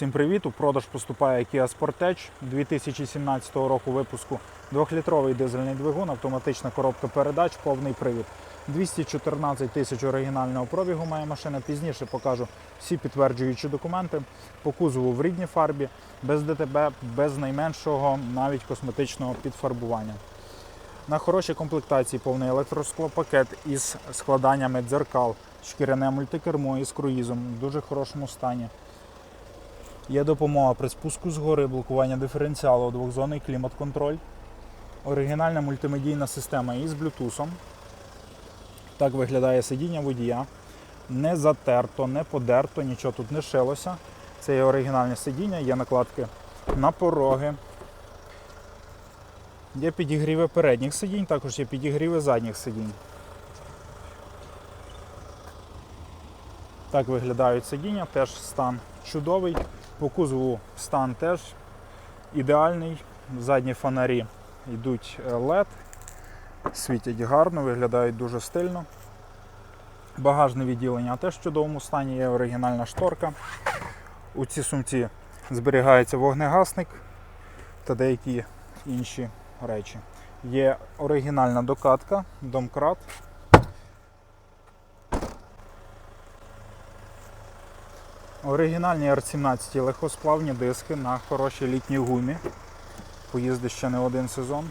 Всім привіт! У продаж поступає Kia Sportage 2017 року випуску 2-літровий дизельний двигун, автоматична коробка передач, повний привід. 214 тисяч оригінального пробігу має машина. Пізніше покажу всі підтверджуючі документи по кузову в рідній фарбі, без ДТБ, без найменшого навіть косметичного підфарбування. На хорошій комплектації повний електросклопакет із складаннями дзеркал, шкіряне мультикермо із круїзом в дуже хорошому стані. Є допомога при спуску з гори, блокування диференціалу, двохзонний клімат-контроль. Оригінальна мультимедійна система із Bluetooth. Так виглядає сидіння водія. Не затерто, не подерто, нічого тут не шилося. Це є оригінальне сидіння, є накладки на пороги. Є підігріви передніх сидінь, також є підігріви задніх сидінь. Так виглядають сидіння, теж стан чудовий. По кузову стан теж ідеальний. Задні фонарі йдуть е, LED, світять гарно, виглядають дуже стильно. Багажне відділення теж в чудовому стані, є оригінальна шторка. У цій сумці зберігається вогнегасник та деякі інші речі. Є оригінальна докатка, домкрат. Оригінальні R17 легкосплавні диски на хорошій літній гумі. Поїздить ще не один сезон.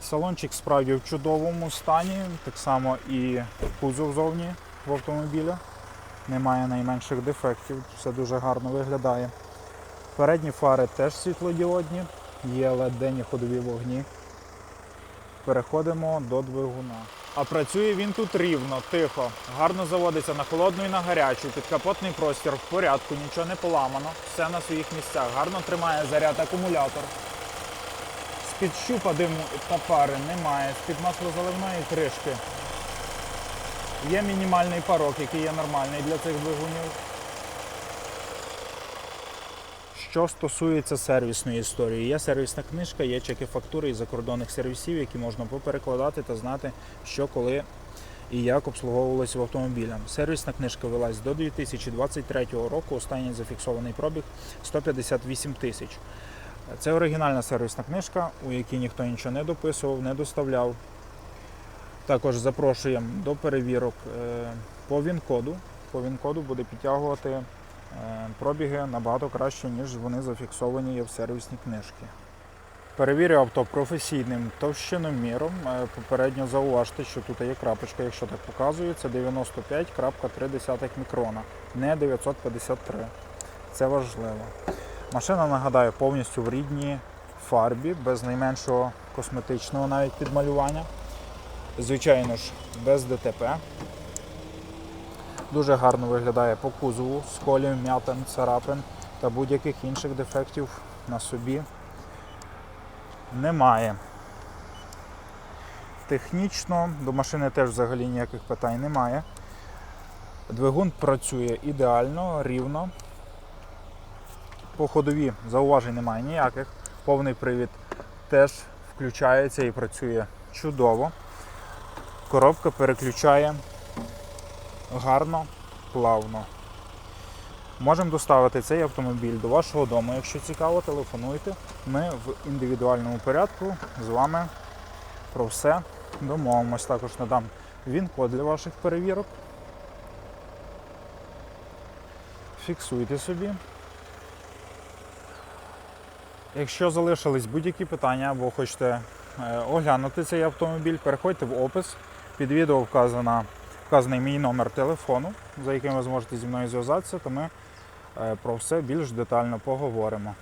Салончик справді в чудовому стані, так само і кузов зовні в автомобіля. Немає найменших дефектів, все дуже гарно виглядає. Передні фари теж світлодіодні, є LED-денні ходові вогні. Переходимо до двигуна. А працює він тут рівно, тихо, гарно заводиться на холодну і на гарячу, підкапотний простір в порядку, нічого не поламано, все на своїх місцях. Гарно тримає заряд акумулятор. З-під щупа диму та пари немає, з-під маслозаливної кришки. Є мінімальний парок, який є нормальний для цих двигунів. Що стосується сервісної історії, є сервісна книжка, є чеки фактури із закордонних сервісів, які можна поперекладати та знати, що коли і як обслуговувалося в автомобілі. Сервісна книжка велась до 2023 року. Останній зафіксований пробіг 158 тисяч. Це оригінальна сервісна книжка, у якій ніхто нічого не дописував, не доставляв. Також запрошуємо до перевірок е, по ВІН-коду. По ВІН-коду буде підтягувати пробіги набагато краще, ніж вони зафіксовані в сервісній книжці. Перевірю авто професійним товщиноміром. Е, Попередньо зауважте, що тут є крапочка, якщо так показує, це 95,3 мікрона, не 953. Це важливо. Машина, нагадаю, повністю в рідній фарбі, без найменшого косметичного навіть підмалювання. Звичайно ж, без ДТП. Дуже гарно виглядає по кузову, з сколів, м'ятин, царапин та будь-яких інших дефектів на собі немає. Технічно до машини теж взагалі ніяких питань немає. Двигун працює ідеально, рівно. По ходові зауважень немає ніяких. Повний привід теж включається і працює чудово. Коробка переключає гарно, плавно. Можемо доставити цей автомобіль до вашого дому. Якщо цікаво, телефонуйте. Ми в індивідуальному порядку з вами про все домовимось. Також надам він-код для ваших перевірок. Фіксуйте собі. Якщо залишились будь-які питання або хочете е, оглянути цей автомобіль, переходьте в опис. Під відео вказана, вказаний мій номер телефону, за яким ви зможете зі мною зв'язатися, то ми е, про все більш детально поговоримо.